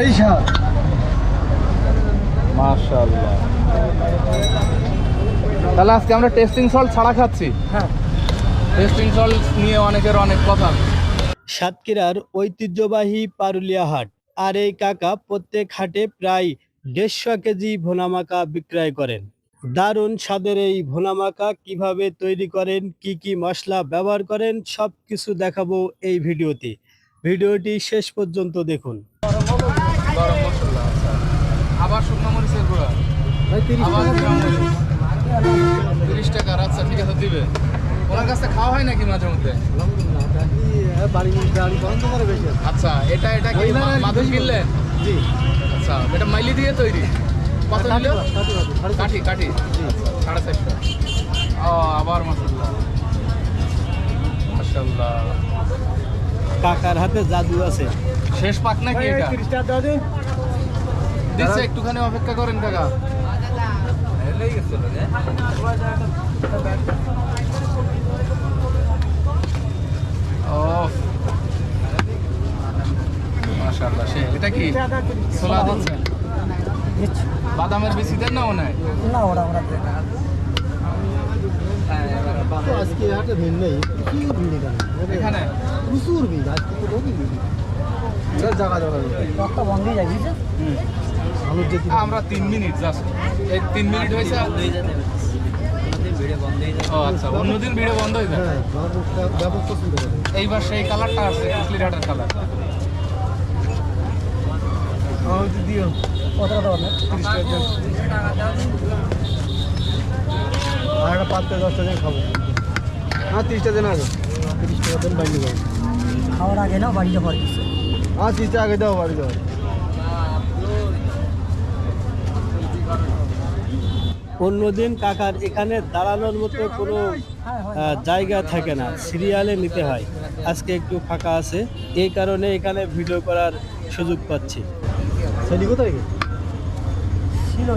এই সার মাশাআল্লাহ। তাহলে আজকে আমরা টেস্টিং সল্ট ছাড়া খাচ্ছি? হ্যাঁ। টেস্টিং সল্ট নিয়ে অনেকের অনেক কথা। সাতক্ষীরার ঐতিহ্যবাহী পারুলিয়া হাট। আর এই কাকা প্রত্যেক হাটে প্রায় দেড়শো কেজি ভোনামাকা বিক্রয় করেন। দারুণ স্বাদের এই ভোনামাকা কীভাবে তৈরি করেন কি কি মশলা ব্যবহার করেন সব কিছু দেখাবো এই ভিডিওতে। ভিডিওটি শেষ পর্যন্ত দেখুন। গরম মশলা আচ্ছা। আবার শুকনো মরিচের গুঁড়া? তিরিশ আবার টাকা তিরিশ টাকার আচ্ছা ঠিক আছে দিবে। ওনার কাছে খাওয়া হয় নাকি মাঝে মধ্যে? আচ্ছা এটা এটা কি কিনলেন? জি। আচ্ছা এটা মাইলি দিয়ে তৈরি? কত কাঠি নিল? কাঠি কাঠি সাড়ে চারশো। ও আবার মশলা মাশাল্লাহ কাকার হাতে জাদু আছে। শেষ পাক নাকি এটা? তিরিশ টাকা দাও দিন। দিচ্ছে একটুখানি অপেক্ষা করেন কাকা। ও মাশাআল্লাহ সে এটা কি? ছোলা দিচ্ছেন বাদামের বেশি দেন না মনে হয়? না ওরা ওরা তো আজকে হাটে ভিড় নেই। প্রচুর ভিড় এখানে। এখানে? প্রচুর ভিড় আজকে তো রবি ভিড়। সব জায়গা জায়গা আমরা তিন মিনিট জাস্ট এই তিন মিনিট হয়েছে ও আচ্ছা অন্যদিন ভিডিও বন্ধ হয়ে যায় হ্যাঁ এইবার সেই কালারটা কালার। দিও। কত আর একটা পাঁচটা দশটা দিন খাব। হ্যাঁ তিরিশটা দিন আগে তিরিশ টাকা দিন বাড়ি খাওয়ার আগে না বাড়িতে পরে কিছু হ্যাঁ তিরিশটা আগে দাও বাড়ি যাব অন্যদিন কাকার এখানে দাঁড়ানোর মতো কোনো জায়গা থাকে না সিরিয়ালে নিতে হয়। আজকে একটু ফাঁকা আছে এই কারণে এখানে ভিডিও করার সুযোগ পাচ্ছি। সেটি কোথায় ছিল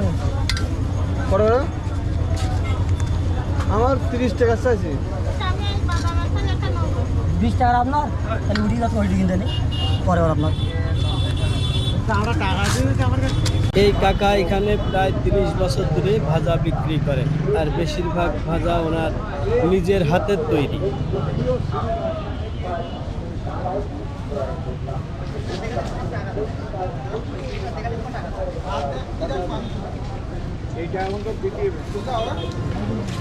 আমার তিরিশ টাকা চাইছি বিশ টাকার আপনার? তাহলে উঠি যাচ্ছে ওইটি কিনতে। নেই আপনার। আমরা টাকা দিয়ে আমার কাছে এই কাকা এখানে প্রায় তিরিশ বছর ধরে ভাজা বিক্রি করে। আর বেশিরভাগ ভাজা ওনার নিজের হাতের তৈরি।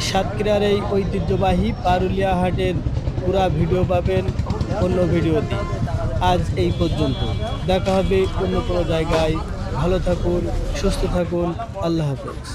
সাতক্ষীরার এই ঐতিহ্যবাহী পারুলিয়া হাটের পুরা ভিডিও পাবেন অন্য ভিডিওতে। আজ এই পর্যন্ত। দেখা হবে অন্য কোনো জায়গায়। ভালো থাকুন সুস্থ থাকুন। আল্লাহ হাফেজ।